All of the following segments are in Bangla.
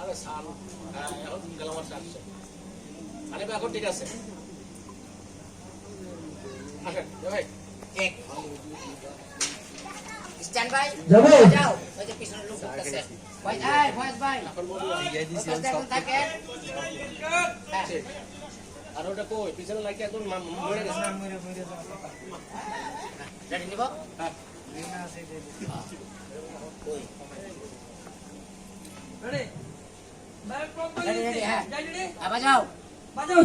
আরে সাল এখন গেল আমার সাতশো আরে এখন ঠিক আছে। আসেন ভাই। এক। Stand by. যাও ওই যে পিছনে লোক ঢুকতেছে। ভাই এই ভয়েস ভাই। ফোকাস এখন থাকে হ্যাঁ। আর ওটা কই? পিছনে লাগে একদম মরে গেছে? রেডি নিব? হ্যাঁ। রেডি রেডি হ্যাঁ। আবার যাও। বাজাও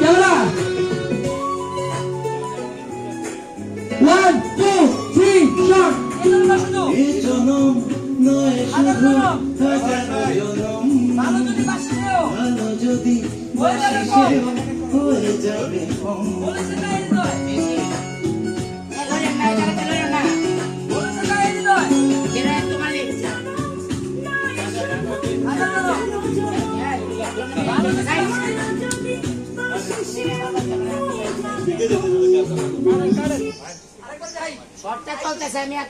camera. One two three shot এ জনম নয় শুধু হাজার জনম। ভালো যদি বাসি সেও হয়ে যাবে কম। বেশি এ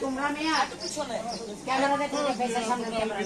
তোমরা মিয়া? ক্যামেরা দেখো সামনে ক্যামেরা।